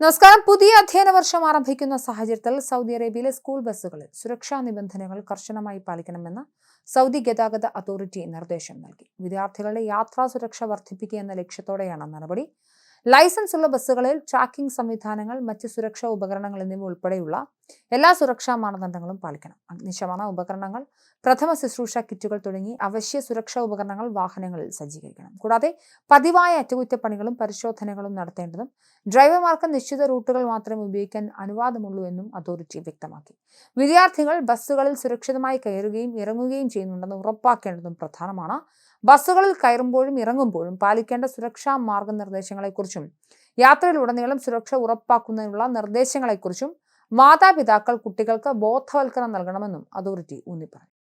നമസ്കാരം. പുതിയ അധ്യയന വർഷം ആരംഭിക്കുന്ന സാഹചര്യത്തിൽ സൗദി അറേബ്യയിലെ സ്കൂൾ ബസ്സുകളിൽ സുരക്ഷാ നിബന്ധനകൾ കർശനമായി പാലിക്കണമെന്ന് സൗദി ഗതാഗത അതോറിറ്റി നിർദ്ദേശം നൽകി. വിദ്യാർത്ഥികളുടെ യാത്രാ സുരക്ഷ വർദ്ധിപ്പിക്കുക എന്ന ലക്ഷ്യത്തോടെയാണ് നടപടി. ലൈസൻസ് ഉള്ള ബസ്സുകളിൽ ട്രാക്കിംഗ് സംവിധാനങ്ങൾ മറ്റ് സുരക്ഷാ ഉപകരണങ്ങൾ എന്നിവ ഉൾപ്പെടെയുള്ള എല്ലാ സുരക്ഷാ മാനദണ്ഡങ്ങളും പാലിക്കണം. അഗ്നിശമന ഉപകരണങ്ങൾ പ്രഥമ ശുശ്രൂഷ കിറ്റുകൾ തുടങ്ങി അവശ്യ സുരക്ഷാ ഉപകരണങ്ങൾ വാഹനങ്ങളിൽ സജ്ജീകരിക്കണം. കൂടാതെ പതിവായ അറ്റകുറ്റപ്പണികളും പരിശോധനകളും നടത്തേണ്ടതും ഡ്രൈവർമാർക്ക് നിശ്ചിത റൂട്ടുകൾ മാത്രമേ ഉപയോഗിക്കാൻ അനുവാദമുള്ളൂ എന്നും അതോറിറ്റി വ്യക്തമാക്കി. വിദ്യാർത്ഥികൾ ബസ്സുകളിൽ സുരക്ഷിതമായി കയറുകയും ഇറങ്ങുകയും ചെയ്യുന്നുണ്ടെന്ന് ഉറപ്പാക്കേണ്ടതും പ്രധാനമാണ്. ബസ്സുകളിൽ കയറുമ്പോഴും ഇറങ്ങുമ്പോഴും പാലിക്കേണ്ട സുരക്ഷാ മാർഗനിർദ്ദേശങ്ങളെക്കുറിച്ചും യാത്രയിലുടനീളം സുരക്ഷ ഉറപ്പാക്കുന്നതിനുള്ള നിർദ്ദേശങ്ങളെക്കുറിച്ചും മാതാപിതാക്കൾ കുട്ടികൾക്ക് ബോധവൽക്കരണം നൽകണമെന്നും അതോറിറ്റി ഊന്നിപ്പറഞ്ഞു.